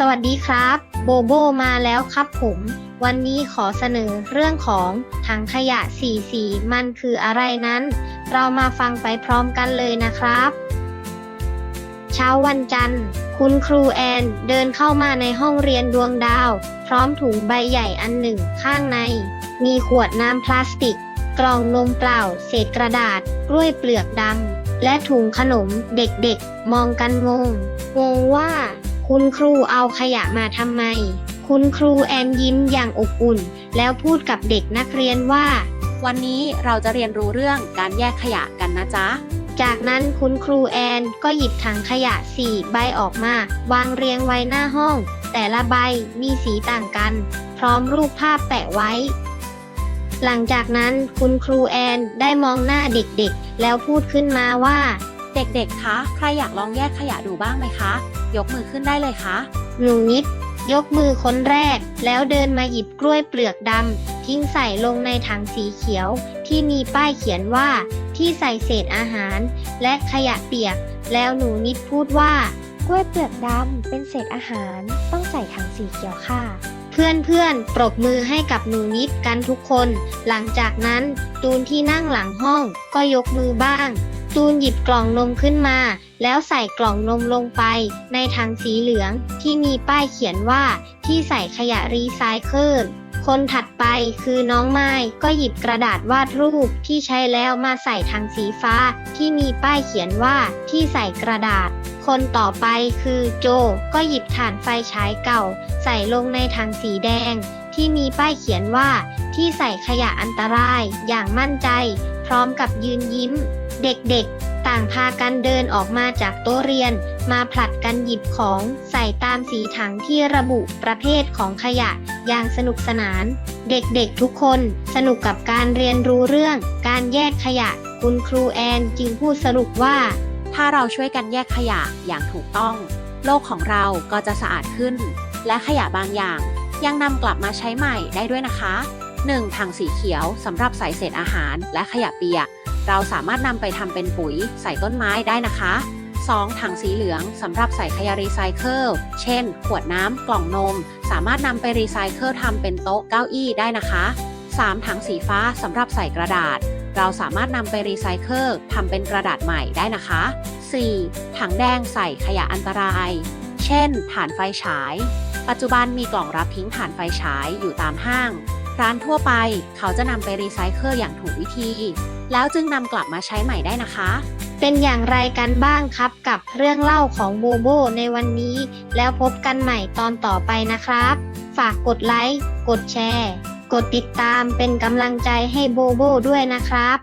สวัสดีครับ โบโบมาแล้วครับผม วันนี้ขอเสนอเรื่องของถังขยะสีสีมันคืออะไรนั้น เรามาฟังไปพร้อมกันเลยนะครับ เช้าวันจันทร์ คุณครูแอนเดินเข้ามาในห้องเรียนดวงดาว พร้อมถุงใบใหญ่อันหนึ่งข้างใน มีขวดน้ำพลาสติก กล่องนมเปล่า เศษกระดาษกล้วยเปลือกดำและถุงขนมเด็กๆ มองกันงงงงว่า คุณครูเอาขยะมาทำไม คุณครูแอนยิ้มอย่างอบอุ่น แล้วพูดกับเด็กนักเรียนว่า วันนี้เราจะเรียนรู้เรื่องการแยกขยะกันนะจ๊ะ จากนั้นคุณครูแอนก็หยิบถังขยะสี่ใบออกมา วางเรียงไว้หน้าห้อง แต่ละใบมีสีต่างกัน พร้อมรูปภาพแปะไว้ หลังจากนั้นคุณครูแอนได้มองหน้าเด็กๆ แล้วพูดขึ้นมาว่า เด็กๆ คะ ใครอยากลองแยกขยะดูบ้างไหมคะ ยกมือขึ้นได้เลยคะหนูนิด ยกมือคนแรก แล้วเดินมาหยิบกล้วยเปลือกดำทิ้งใส่ลงในถังสีเขียว ที่มีป้ายเขียนว่า ที่ใส่เศษอาหาร และขยะเปียก แล้วหนูนิดพูดว่า กล้วยเปลือกดำเป็นเศษอาหาร ต้องใส่ถังสีเขียวค่ะเพื่อนๆ ปรบมือให้กับหนูนิดกันทุกคน หลังจากนั้นตูนที่นั่งหลังห้องก็ยกมือบ้าง ตูนหยิบกล่องนมขึ้นมา แล้วใส่กล่องนมลงไป ในถังสีเหลืองที่มีป้ายเขียนว่าที่ใส่ขยะรีไซเคิลคนถัดไปคือน้องไม้ก็หยิบกระดาษวาดรูปที่ใช้แล้วมาใส่ถังสีฟ้า ที่มีป้ายเขียนว่าที่ใส่กระดาษ คนต่อไปคือโจ ก็หยิบถ่านไฟฉายเก่า ใส่ลงในถังสีแดง ที่มีป้ายเขียนว่าที่ใส่ขยะอันตรายอย่างมั่นใจ พร้อมกับยืนยิ้ม เด็กๆ ต่างพากันเดินออกมาจากโต๊ะเรียน มาผลัดกันหยิบของใส่ตามสีถังที่ระบุประเภทของขยะอย่างสนุกสนาน เด็กๆทุกคนสนุกกับการเรียนรู้เรื่องการแยกขยะ คุณครูแอนจึงพูดสรุปว่า ถ้าเราช่วยกันแยกขยะอย่างถูกต้อง โลกของเราก็จะสะอาดขึ้น และขยะบางอย่าง ยังนำกลับมาใช้ใหม่ได้ด้วยนะคะ 1. ถังสีเขียวสำหรับใส่เศษอาหารและขยะเปียก เราสามารถนำไปทำเป็นปุ๋ยใส่ต้นไม้ได้นะคะ 2. ถังสีเหลืองสำหรับใส่ขยะรีไซเคิล เช่น ขวดน้ำกล่องนม สามารถนำไปรีไซเคิลทำเป็นโต๊ะเก้าอี้ได้นะคะ 3. ถังสีฟ้าสำหรับใส่กระดาษ เราสามารถนำไปรีไซเคิลทำเป็นกระดาษใหม่ได้นะคะ 4. ถังแดงใส่ขยะอันตราย เช่นถ่านไฟฉาย ปัจจุบันมีกล่องรับทิ้งถ่านไฟฉายอยู่ตามห้าง ร้านทั่วไปเขาจะนำไปรีไซเคิลอย่างถูกวิธี แล้วจึงนำกลับมาใช้ใหม่ได้นะคะ เป็นอย่างไรกันบ้างครับกับเรื่องเล่าของโบโบในวันนี้ แล้วพบกันใหม่ตอนต่อไปนะครับ ฝากกดไลค์ กดแชร์ กดติดตามเป็นกำลังใจให้โบโบด้วยนะครับ